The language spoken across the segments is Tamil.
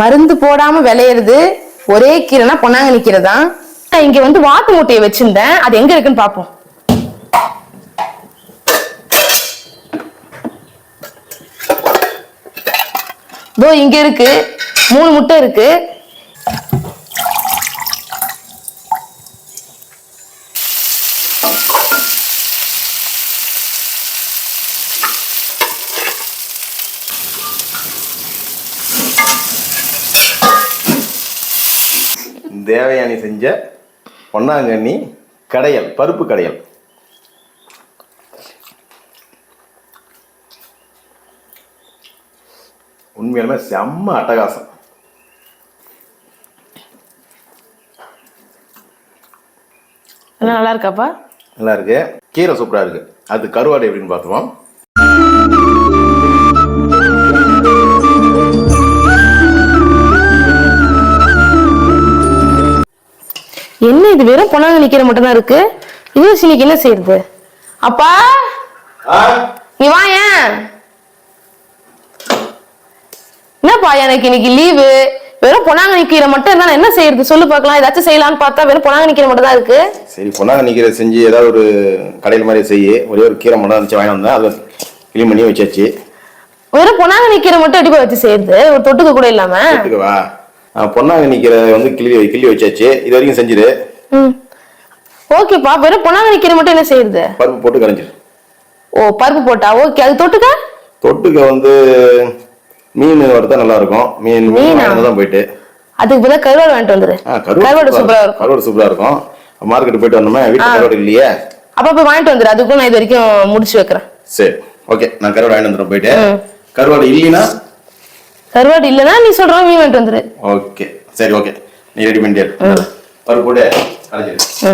மருந்து போடாம விளையிறது ஒரே கீரைனா பொன்னாங்கண்ணி கீரை தான் நான் இங்க வந்து வாத்து மூட்டையை வச்சிருந்தேன். அது எங்க இருக்குன்னு பாப்போம். இதோ இங்க இருக்கு. மூணு முட்டை இருக்கு. தேவயானி செஞ்ச பொன்னாங்கண்ணி கடையல் பருப்பு கடையல். உண்மையாலுமே செம்ம அட்டகாசம். நல்லா இருக்காப்பா? நல்லா இருக்கு. கீரை சூப்பரா இருக்கு. அது கருவாடு எப்படின்னு பார்த்துவோம் என்ன இது வெறும் பொன்னாங்கண்ணி கீரை மட்டும் தான் இருக்கு? இது இன்னைக்கு என்ன செய்யறது அப்பா நீ வாயேன் என்னப்பா எனக்கு இன்னைக்கு லீவு? வெறும் பொன்னாங்கண்ணி கீரை மட்டும் இருந்தா என்ன செய்யறது சொல்லு பார்க்கலாம். ஏதாச்சும் செய்யலாம்னு பார்த்தா வெறும் பொன்னாங்கண்ணி கீரை மட்டும் தான் இருக்கு. சரி பொன்னாங்கண்ணி கீரை செஞ்சு ஏதாவது ஒரு கடையில் மாதிரி செய்ய. ஒரே ஒரு கீரை மட்டும் இருந்துச்சு வாங்கி வந்தேன். அதை கிளீன் பண்ணி வச்சாச்சு. வெறும் பொன்னாங்கண்ணி கீரை மட்டும் எப்படி வச்சு செய்யறது ஒரு தொட்டுக்க கூட இல்லாம. எடுத்துக்கவா ஆ, பொன்னாங்கண்ணி கீரை வந்து கிள்ளி கிள்ளி வச்சாச்சு. இது வரைக்கும் செஞ்சுது ம். ஓகேப்பா வெறும் பொன்னாங்கண்ணி கீரை மட்டும் என்ன செய்யறது பருப்பு போட்டு கரைஞ்சிரு. ஓ பருப்பு போட்டா? ஓகே அது தொட்டுக்க? தொட்டுக்க வந்து மீன் வறுத்தா நல்லா இருக்கும் மீன் மீன்? தான் போயிட்டு. அதுக்கு பதிலா கருவாடு வாங்கிட்டு வந்துரு. கருவாடு சூப்பரா இருக்கும். கருவாடு சூப்பரா இருக்கும். மார்க்கெட் போயிட்டு வந்தோமே வீட்டு கருவாடு இல்லையே? அப்ப போய் வாங்கிட்டு வந்துரு. அதுக்கும் நான் இது வரைக்கும் முடிச்சு வைக்கிறேன். சரி ஓகே. நான் கருவாடு வாங்கிட்டு வந்துடுறேன் போயிட்டு. கருவாடு இல்லைன்னா கருவாடு இல்லைன்னா நீ சொல்ற மீன் வாங்கிட்டு வந்துரு. ஓகே. சரி ஓகே. நீ ரெடி பண்ணிட்டு. பருப்பு போட்டு கரைஞ்சிரு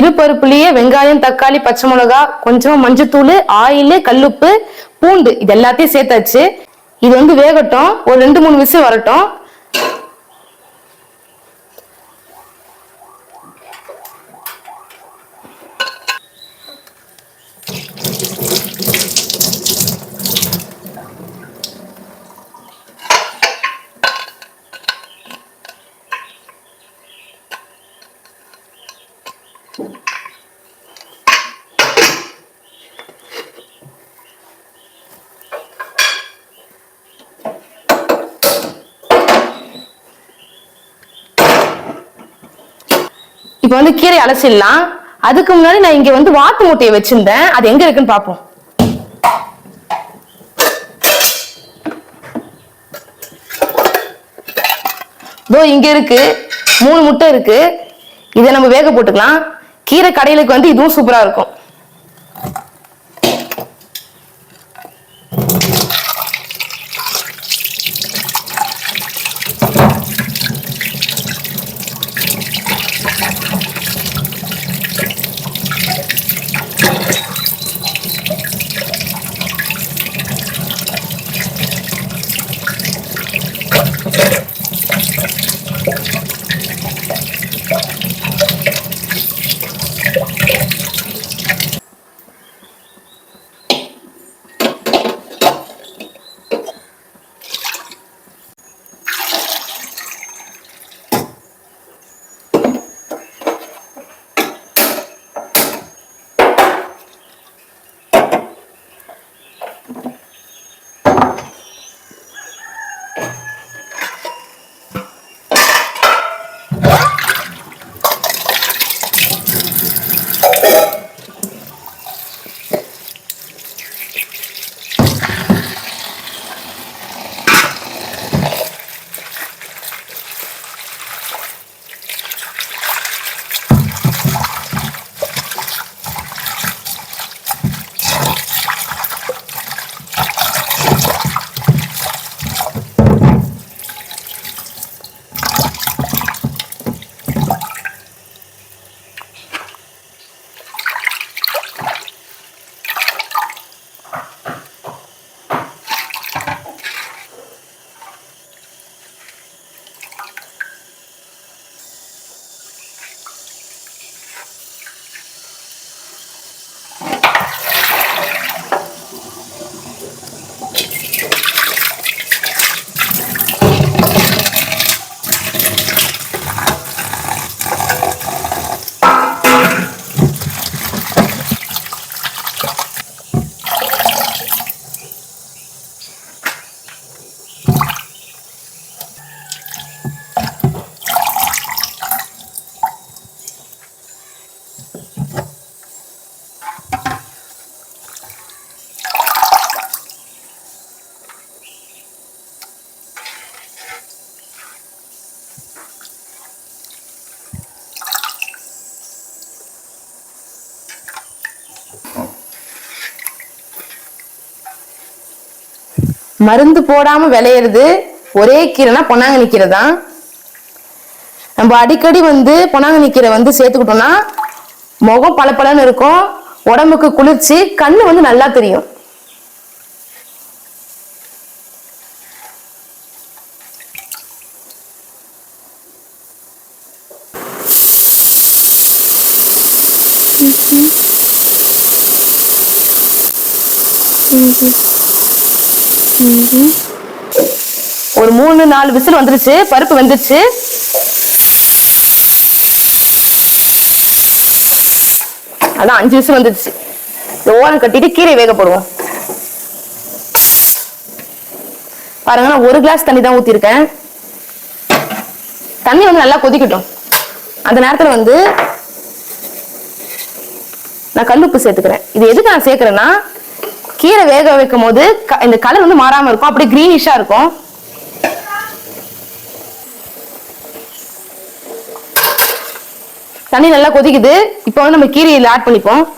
இரு பருப்புலயே வெங்காயம் தக்காளி பச்சை மிளகா கொஞ்சமா மஞ்சத்தூள் ஆயில் கல்லுப்பு பூண்டு இது எல்லாத்தையும் சேர்த்தாச்சு. இது வந்து வேகட்டும். ஒரு ரெண்டு மூணு விசில் வரட்டும். இப்போ வந்து கீரை அலசிடலாம். அதுக்கு முன்னாடி நான் இங்க வந்து வாத்து மூட்டையை வச்சிருந்தேன். அது எங்க இருக்குன்னு பாப்போம் இதோ இங்க இருக்கு. மூணு முட்டை இருக்கு. இதை நம்ம வேக போட்டுக்கலாம். கீரை கடையிலுக்கு வந்து இதுவும் சூப்பரா இருக்கும். மருந்து போடாம விளையிறது ஒரே கீரைனா பொன்னாங்கண்ணி கீரை தான். நம்ம அடிக்கடி வந்து பொன்னாங்கண்ணி கீரை வந்து சேர்த்துக்கிட்டோம்னா முகம் பளபளன்னு இருக்கும் உடம்புக்கு குளிர்ச்சி கண்ணு வந்து நல்லா தெரியும். ஒரு மூணு நாலு விசில் வந்துருச்சு. பருப்பு வந்துருச்சு அதான் அஞ்சு விசில் வந்துருச்சு. இந்த ஓரம் கட்டிட்டு கீரை வேக போடுவோம். பாருங்க நான் ஒரு கிளாஸ் தண்ணி தான் ஊத்திருக்கேன். தண்ணி வந்து நல்லா கொதிக்கட்டும். அந்த நேரத்துல வந்து நான் கல்லுப்பு சேர்த்துக்கிறேன். இது எதுக்கு நான் சேர்க்குறேன்னா கீரை வேக வைக்கும் போது க- இந்த கலர் வந்து மாறாம இருக்கும். அப்படியே கிரீனிஷா இருக்கும். தண்ணி நல்லா கொதிக்குது. இப்போ வந்து நம்ம கீரையில ஆட் பண்ணிப்போம்.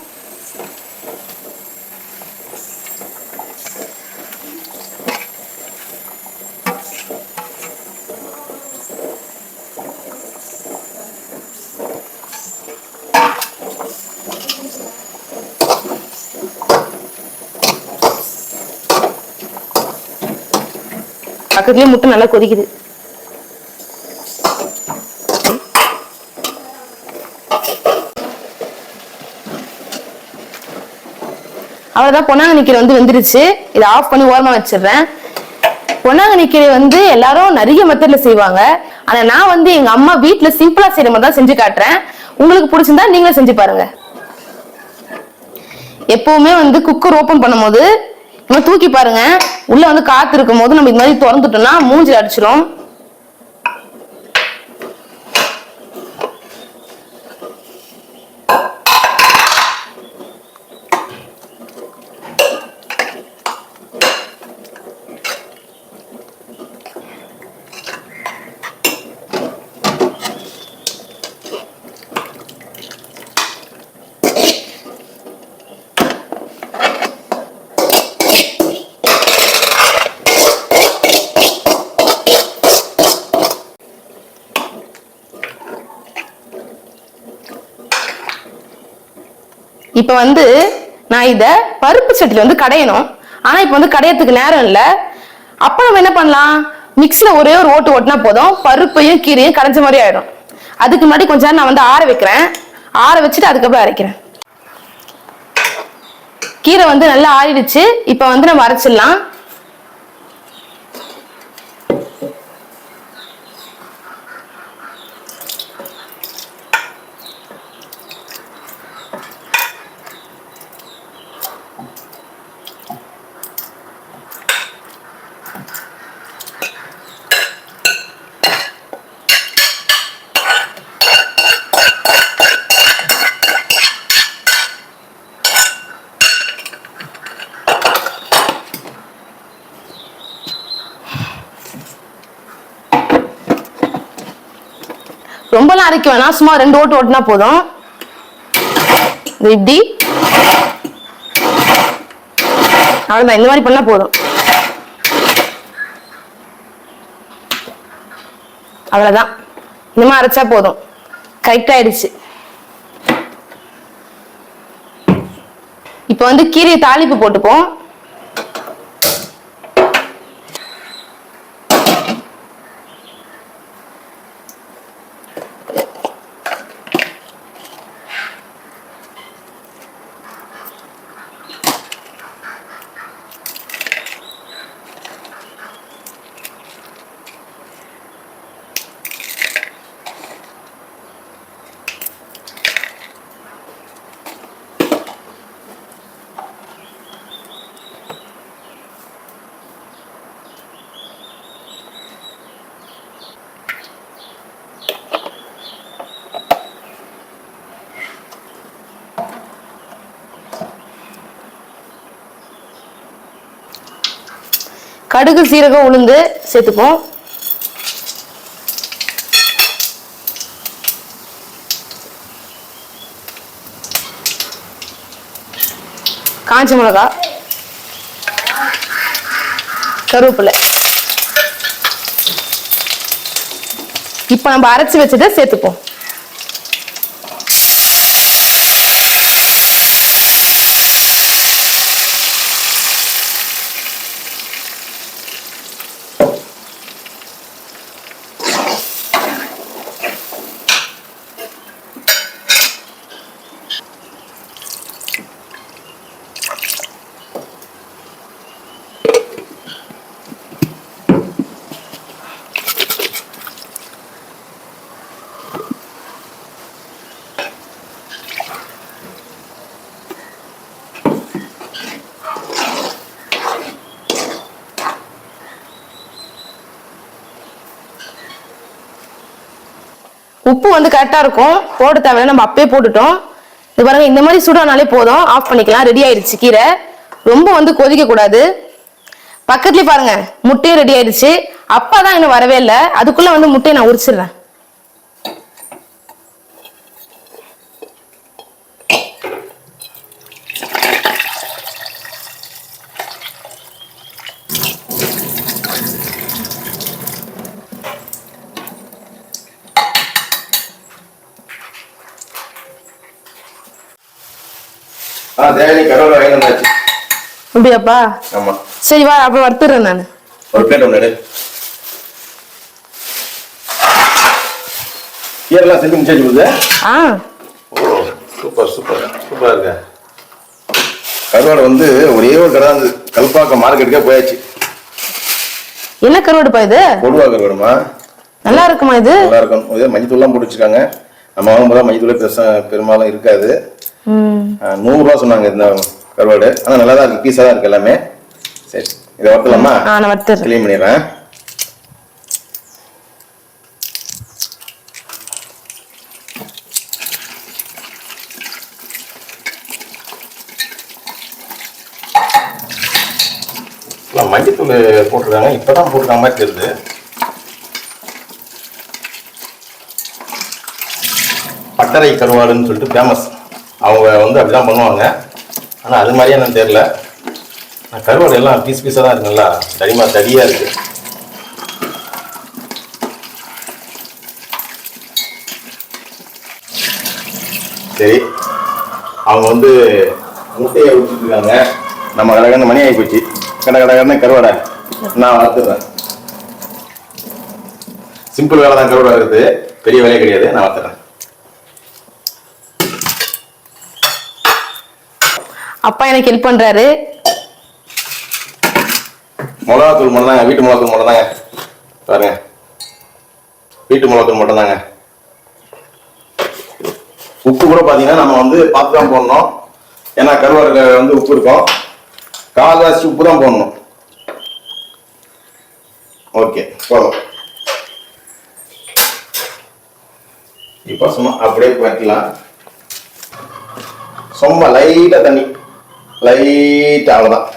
பக்கத்துலயே முட்டை நல்லா கொதிக்குது. அவ்வளவுதான் பொன்னாங்கண்ணி கீரை வந்து வெந்துருச்சு. இதை ஆஃப் பண்ணி ஓரமா வச்சிடுறேன். பொன்னாங்கண்ணி கீரை வந்து எல்லாரும் நிறைய மெத்தட்ல செய்வாங்க. ஆனா நான் வந்து எங்க அம்மா வீட்ல சிம்பிளா செய்யற மாதிரி தான் செஞ்சு காட்டுறேன். உங்களுக்கு பிடிச்சிருந்தா நீங்களும் செஞ்சு பாருங்க. எப்பவுமே வந்து குக்கர் ஓபன் பண்ணும்போது நம்ம தூக்கி பாருங்க. உள்ள வந்து காத்து இருக்கும் போது நம்ம இது மாதிரி திறந்துட்டோம்னா மூஞ்சில அடிச்சிடும் இப்போ வந்து நான் இதை பருப்பு சட்டியில் வந்து கடையணும். ஆனா இப்போ வந்து கடையத்துக்கு நேரம் இல்ல. அப்போ நம்ம என்ன பண்ணலாம்? மிக்ஸில் ஒரே ஒரு ஓட்டு ஓட்டினா போதும். பருப்பையும் கீரையும் கடைஞ்ச மாதிரி ஆயிடும். அதுக்கு முன்னாடி கொஞ்ச நேரம் நான் வந்து ஆற வைக்கிறேன். ஆற வச்சுட்டு அதுக்கப்புறம் அரைக்கிறேன். கீரை வந்து நல்லா ஆறிடுச்சு. இப்போ வந்து நம்ம அரைச்சிடலாம். ரொம்பலாம் சும்மா ரெண்டு ஓட்டு ஓட்டுனா போதும். இப்படி. அவ்வளவுதான். இந்த மாதிரி பண்ணா போதும். அவ்வளவுதான். இந்த மாதிரி அரைச்சா போதும். கரெக்ட் ஆயிடுச்சு. இப்போ வந்து கீரையை தாளிப்பு போட்டுப்போம். கடுகு சீரகம் உளுந்து சேர்த்துப்போம். காஞ்ச மிளகா கருவேப்பிலை. இப்போ நம்ம அரைச்சி வச்சதை சேர்த்துப்போம். உப்பு வந்து கரெக்டாக இருக்கும். போட தேவையில்ல நம்ம அப்பயே போட்டுட்டோம். இது பாருங்க இந்த மாதிரி சூடானாலே போதும். ஆஃப் பண்ணிக்கலாம். ரெடி ஆயிடுச்சு கீரை. ரொம்ப வந்து கொதிக்க கூடாது. பாருங்கள் பாருங்க முட்டையும் ரெடி ஆயிடுச்சு. அப்பா தான் இன்னும் வரவே இல்லை. அதுக்குள்ளே வந்து முட்டையை நான் உரிச்சிடுறேன். அதான் தேவனி கரோட அப்படியாப்பா? ஆமா. சரி வா அப்ப வறுத்துறேன் நான். ஒரு பிளேட் ஒன்று கீரெல்லாம் செஞ்சு முடிச்சாச்சு ஆ. Super super. சூப்பராக இருக்கு. கருவாடு வந்து ஒரே ஒரு கடை இருந்தது. கல்பாக்கம் மார்க்கெட்டுக்கே போயாச்சு. என்ன கருவாடுப்பா இது? கொடுவா கருவாடுமா? நல்லா இருக்குமா இது? நல்லா இருக்கும் இதே மஞ்சள் தூள்லாம் போட்டு வச்சிருக்காங்க. நம்ம வாங்கும்போது மஞ்சள் தூளே பெருசா பெரும்பாலும் இருக்காது. நூறுரூவா சொன்னாங்க இந்த கருவாடு. ஆனால் நல்லா தான் இருக்கு. பீஸாக தான் இருக்கு எல்லாமே. சரி இதை வறுத்துலாமா க்ளீன் பண்ணிடுறேன். மஞ்சத்தூள் போட்டிருக்காங்க. இப்பதான் போட்டிருக்காங்க மாதிரி தெரியுது. பட்டறை கருவாடுன்னு சொல்லிட்டு ஃபேமஸ் அவங்க வந்து அப்படிதான் பண்ணுவாங்க. ஆனால் அது மாதிரியே எனக்கு தெரில நான் கருவாடு எல்லாம் பீஸ் பீஸாக தான் இருக்குங்களா நல்லா. தடிமா தடியாக இருக்குது சரி. அவங்க வந்து முட்டையை விட்டுருக்காங்க நம்ம கடகடன்னு மணி ஆகி போச்சு. கட கடகடன்னு கருவாடை. நான் வறுத்துறேன் சிம்பிள் வேலை தான் கருவாடை இருக்குது. பெரிய வேலையே கிடையாது. நான் வளர்த்துறேன். அப்பா எனக்கு ஹெல்ப் பண்றாரு. மிளகாத்தூள் மட்டும் தாங்க வீட்டு மிளகாத்தூள் மட்டும் தாங்க பாருங்க. வீட்டு மிளகாத்தூள் மட்டும் தாங்க உப்பு கூட பார்த்தீங்கன்னா நம்ம வந்து பார்த்து தான் போடணும். ஏன்னா கருவாடுல வந்து உப்பு இருக்கும். கால் கால்வாசி உப்பு தான் போடணும். ஓகே போதும். இப்போ சும்மா அப்படியே வைக்கலாம் சும்மா லைட்டாக தண்ணி. லைட்டாக அவ்வளோதான்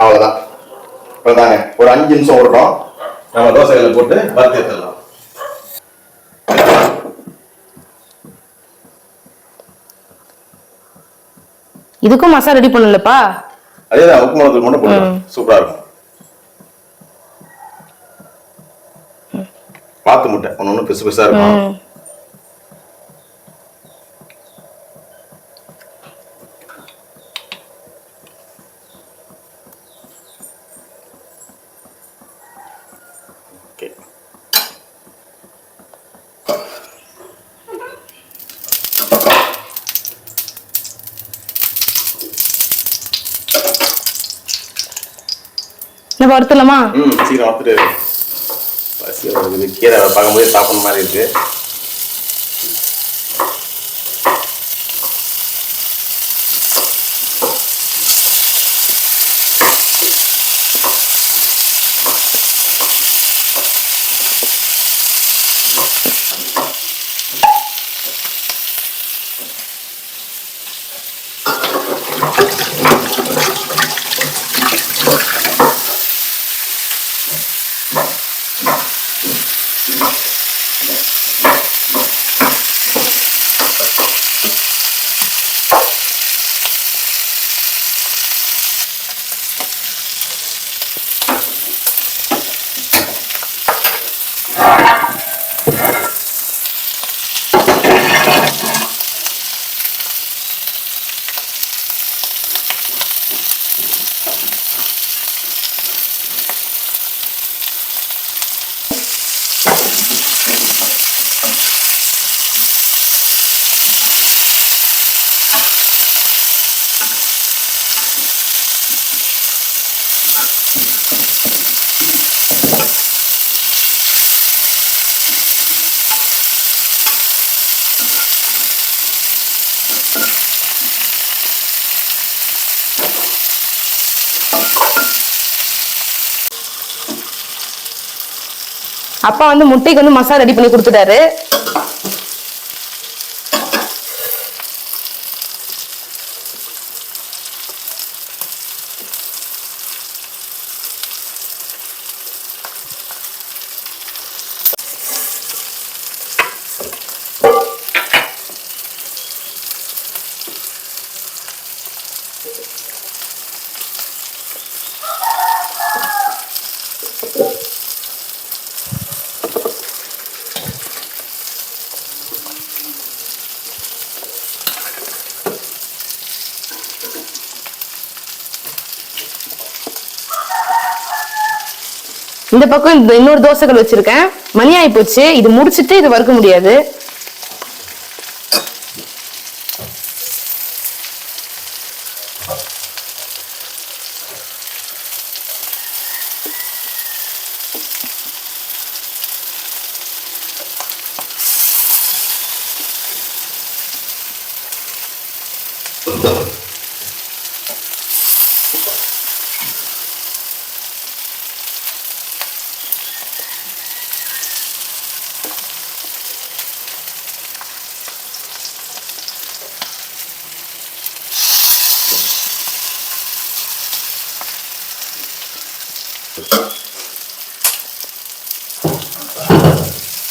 அவ்வளோதான் அவ்வளோதாங்க ஒரு அஞ்சு நிமிஷம் ஓடட்டும் நம்ம தோசைகளை போட்டு வறுத்து எடுத்துடலாம் இதுக்கும் மசாலா ரெடி பண்ணலப்பா. அதே உப்பு மிளகாத்தூள் மட்டும் போடுறோம் சூப்பராக இருக்கும். பார்த்து முட்டை. ஒன்று ஒன்று பெருசு இருக்கும். வறுத்துலாமா சீக்கிரம் வந்துட்டு பசி கீரை பார்க்கும்போது சாப்பிட்ற மாதிரி இருக்கு. அப்பா வந்து முட்டைக்கு வந்து மசாலா ரெடி பண்ணி கொடுத்துட்டாரு. இந்த பக்கம் இந்த இன்னொரு தோசைகள் வச்சிருக்கேன். மணி ஆகி போச்சு இது முடிச்சிட்டு இது வறுக்க முடியாது.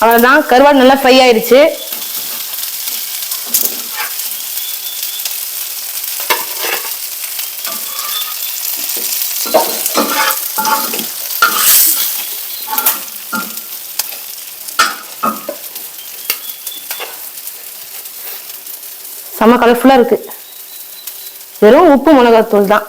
அவ்வளவுதான். கருவாடு நல்லா ஃப்ரை ஆயிடுச்சு செம்ம கலர்ஃபுல்லா இருக்கு. வெறும் உப்பு மிளகாத்தூள் தான்.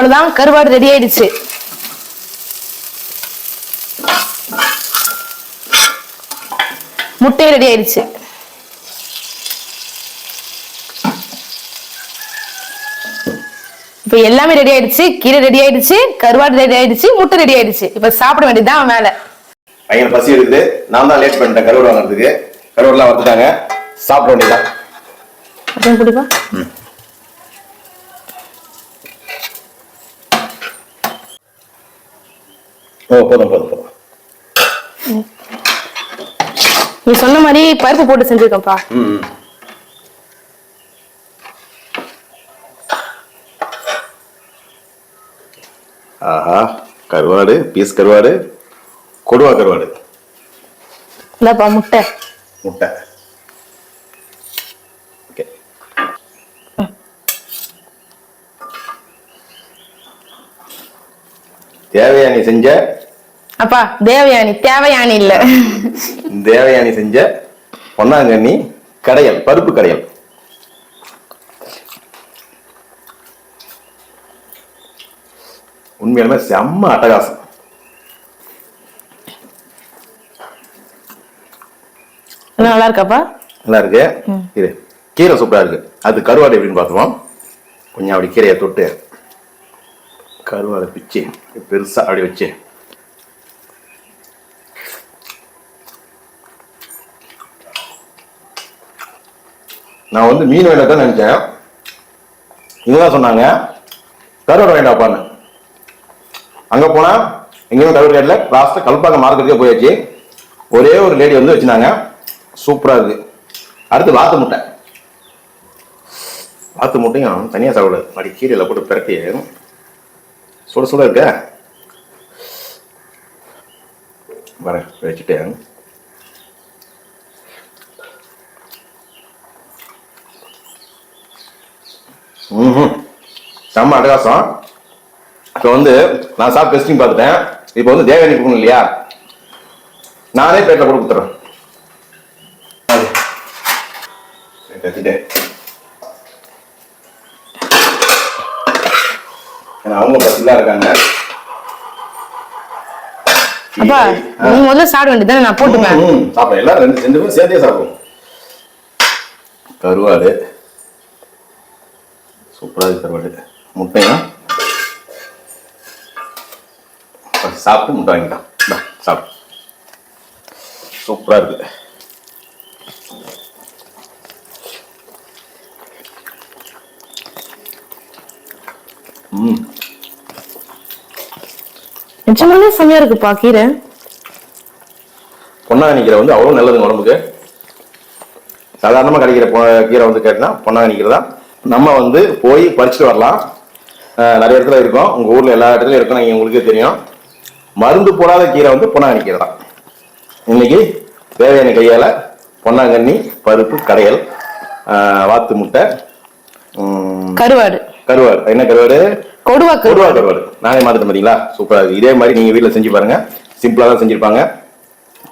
அவ்வளவுதான் கருவாடு ரெடி ஆயிடுச்சு. முட்டை ரெடி ஆயிடுச்சு. இப்ப எல்லாமே ரெடி ஆயிடுச்சு. கீரை ரெடி ஆயிடுச்சு. கருவாடு ரெடி ஆயிடுச்சு. முட்டை ரெடி ஆயிடுச்சு. இப்ப சாப்பிட வேண்டியதுதான் மேல. பையன் பசி இருக்குது நான் தான் லேட் பண்ணிட்டேன். கருவாடு வாங்குறதுக்கு. கருவாடுலாம் வந்துட்டாங்க சாப்பிட வேண்டியதான் குடிப்பா? ஓ போதும் போதும் போதும். நீ சொன்ன மாதிரி பருப்பு போட்டு செஞ்சிருக்கேன்ப்பா. ம். ஆஹா கருவாடு பீஸ் கருவாடு கொடுவா கருவாடு. இந்தாப்பா முட்டை. முட்டை. ஓகே. தேவயானி செஞ்ச அப்பா தேவயானி தேவயானி இல்ல. தேவயானி செஞ்ச பொன்னாங்கண்ணி கடையல் பருப்பு கடையல். உண்மையாலுமே செம்ம அட்டகாசம். நல்லா இருக்காப்பா? நல்லா இருக்கு. இது கீரை சூப்பரா இருக்கு. அது கருவாடு எப்படின்னு பார்த்துவோம் கொஞ்சம் அப்படி கீரையை தொட்டு கருவாடை பிச்சு பெருசா அப்படி வச்சு நான் வந்து மீன் வேலை தான் நினைச்சேன். இதுதான் சொன்னாங்க. கருவாடு வேண்டாப்பான்னு அங்க போனா எங்கேயும் கருவாடு கேட்கல லாஸ்ட்டு கல்பாங்க மார்க்கெட்டுக்கே போயாச்சு. ஒரே ஒரு லேடி வந்து வச்சுனாங்க. சூப்பரா இருக்கு. அடுத்து வாத்து முட்டை. வாத்து முட்டையும் தனியாக சாப்பிடாது அப்படி கீரையில் போட்டு பிறட்டி சுட சுட இருக்க. வரேன் வச்சுட்டேன். செம்ம அட்டகாசம். இப்போ வந்து நான் சாப்பிட்டு டெஸ்டிங் பார்த்துட்டேன். இப்போ வந்து தேவயானி கொடுக்கணும் இல்லையா? நானே பேட்டில் கூட கொடுத்துறேன். கத்திட்டேன் அவங்க பசிலாம் இருக்காங்க. அப்பா நீ முதல்ல சாப்பிட வேண்டியதானே நான் போட்டுப்பேன். ம், சாப்பிடலாம் எல்லாரும் ரெண்டு ரெண்டு பேரும் சேர்த்தே சாப்பிடுவோம். கருவாடு. சூப்பரா இருக்கு கருவாடு முட்டையும் சாப்பிட்டு முட்டை வாங்கிக்கலாம். இந்தா, சாப்பிடு. சூப்பரா இருக்கு. ம். நிஜமாலே செம்மையா இருக்குப்பா கீரை. பொன்னாங்கண்ணி கீரை வந்து அவ்வளோ நல்லதுங்க உடம்புக்கு. சாதாரணமாக கிடைக்கிற கீரை வந்து கேட்டினா பொன்னாங்கண்ணி கீரை தான். நம்ம வந்து போய் பறிச்சுட்டு வரலாம். நிறைய இடத்துல இருக்கும். உங்கள் ஊரில் எல்லா இடத்துலையும் இருக்கும். நீங்கள் உங்களுக்கே தெரியும். மருந்து போடாத கீரை வந்து பொன்னாங்கண்ணி கீரை தான். இன்னைக்கு தேவையான கையால் பொன்னாங்கண்ணி பருப்பு கடையல் வாத்து முட்டை கருவாடு. கருவாடு. என்ன கருவாடு? கொடுவா கொடுவா கருவாடு. நானே மாத்திட்டு பார்த்தீங்களா சூப்பரா இருக்கு. இதே மாதிரி நீங்க வீட்ல செஞ்சு பாருங்க. சிம்பிளா தான் செஞ்சிருப்பாங்க.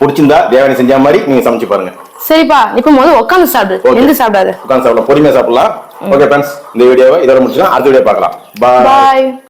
பிடிச்சிருந்தா தேவையான செஞ்ச மாதிரி நீங்க சமைச்சு பாருங்க. சரிப்பா இப்ப முதல்ல உட்காந்து சாப்பிடு. எந்த சாப்பிடாத? உட்காந்து சாப்பிடலாம். பொறுமையா சாப்பிடலாம். ஓகே ஃப்ரெண்ட்ஸ் இந்த வீடியோவை இதோட முடிச்சுன்னா அடுத்த வீடியோ பார்க்கலாம். பாய்